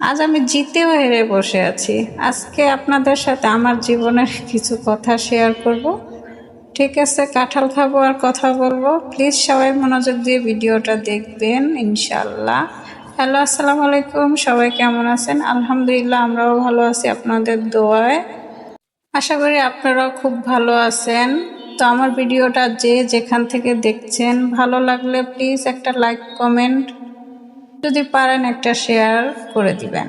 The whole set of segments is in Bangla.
আজ আমি জিতেও হেরে বসে আছি। আজকে আপনাদের সাথে আমার জীবনের কিছু কথা শেয়ার করব। ঠিক আছে, কাঁঠাল খাব আর কথা বলব। প্লিজ সবাই মনোযোগ দিয়ে ভিডিওটা দেখবেন ইনশাল্লাহ হ্যালো আসসালামু আলাইকুম। সবাই কেমন আছেন? আলহামদুলিল্লাহ, আমরাও ভালো আছি আপনাদের দোয়ায়। আশা করি আপনারাও খুব ভালো আছেন। তো আমার ভিডিওটা যে যেখান থেকে দেখছেন, ভালো লাগলে প্লিজ একটা লাইক কমেন্ট যদি পারেন একটা শেয়ার করে দিবেন।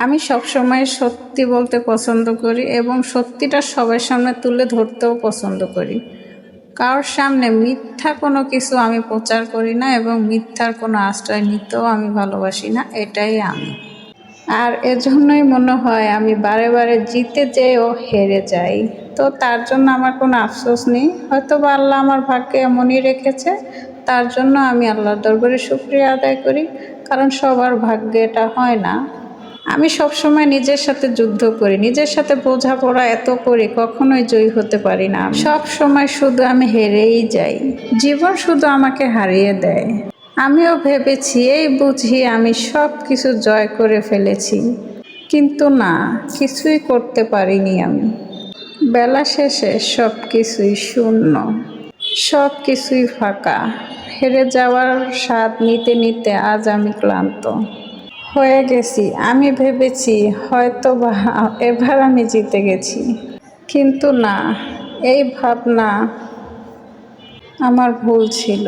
আমি সবসময় সত্যি বলতে পছন্দ করি এবং সত্যিটা সবার সামনে তুলে ধরতেও পছন্দ করি। কারোর সামনে মিথ্যা কোনো কিছু আমি প্রচার করি না এবং মিথ্যার কোনো আশ্রয় নিতেও আমি ভালোবাসি না, এটাই আমি। আর এজন্যই মনে হয় আমি বারে বারে জিতে যেয়েও হেরে যাই। তো তার জন্য আমার কোনো আফসোস নেই। হয়তো বা আল্লাহ আমার ভাগ্যে এমনই রেখেছে তার জন্য আমি আল্লাহর দরবারে শুক্রিয়া আদায় করি, কারণ সবার ভাগ্যে এটা হয় না। আমি সবসময় নিজের সাথে যুদ্ধ করি, নিজের সাথে বোঝাপড়া এত করি, কখনোই জয়ী হতে পারি না। সব সময় শুধু আমি হেরেই যাই, জীবন শুধু আমাকে হারিয়ে দেয়। আমিও ভেবেছি, এই বুঝি আমি সব কিছু জয় করে ফেলেছি, কিন্তু না, কিছুই করতে পারিনি আমি। বেলা শেষে সব কিছুই শূন্য সব কিছুই ফাঁকা। হেরে যাওয়ার স্বাদ নিতে নিতে আজ আমি ক্লান্ত। হয়ে গেছি, আমি ভেবেছি হয়তো বা এবার আমি জিতে গেছি। কিন্তু না, এই ভাবনা আমার ভুল ছিল।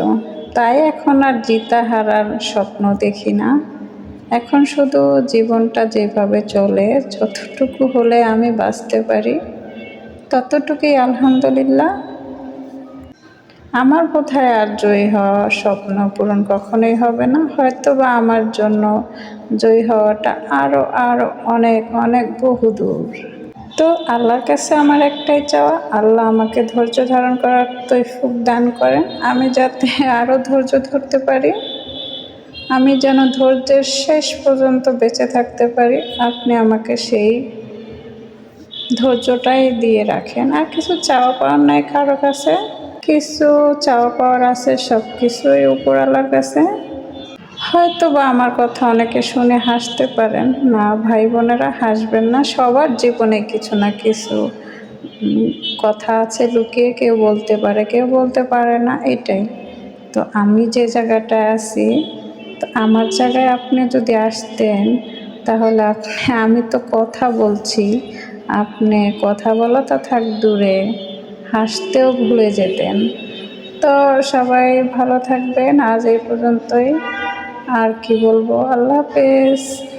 তাই এখন আর জিতা হারার স্বপ্ন দেখি না। এখন শুধু জীবনটা যেভাবে চলে, যতটুকু হলে আমি বাঁচতে পারি, ততটুকুই আলহামদুলিল্লাহ। আমার কোথায় আর জয়ী হওয়ার স্বপ্ন পূরণ কখনোই হবে না। হয়তো বা আমার জন্য জয়ী হওয়াটা আরও আরও অনেক অনেক বহু দূর তো আল্লাহর কাছে আমার একটাই চাওয়া, আল্লাহ আমাকে ধৈর্য ধারণ করার তৈফুক দান করেন। আমি যাতে আরও ধৈর্য ধরতে পারি, আমি যেন ধৈর্যের শেষ পর্যন্ত বেঁচে থাকতে পারি। আপনি আমাকে সেই ধৈর্যটাই দিয়ে রাখেন। আর কিছু চাওয়া পাওয়ার নাই কারও কাছে। কিছু চাওয়া পাওয়ার আছে সব কিছুই উপরওয়ালার কাছে। হয়তো বা আমার কথা অনেকে শুনে হাসতে পারেন। না, ভাই বোনেরা হাসবেন না। সবার জীবনে কিছু না কিছু কথা আছে লুকিয়ে কেউ বলতে পারে, কেউ বলতে পারে না, এটাই। তো আমি যে জায়গাটায় আছি, তো আমার জায়গায় আপনি যদি আসতেন, তাহলে আপনি, আমি তো কথা বলছি। আপনি কথা বলা তো থাক দূরে, হাসতেও ভুলে যেতেন। তো সবাই ভালো থাকবেন, আজ এই পর্যন্তই। আর কি বলব? আল্লাহ হাফেজ।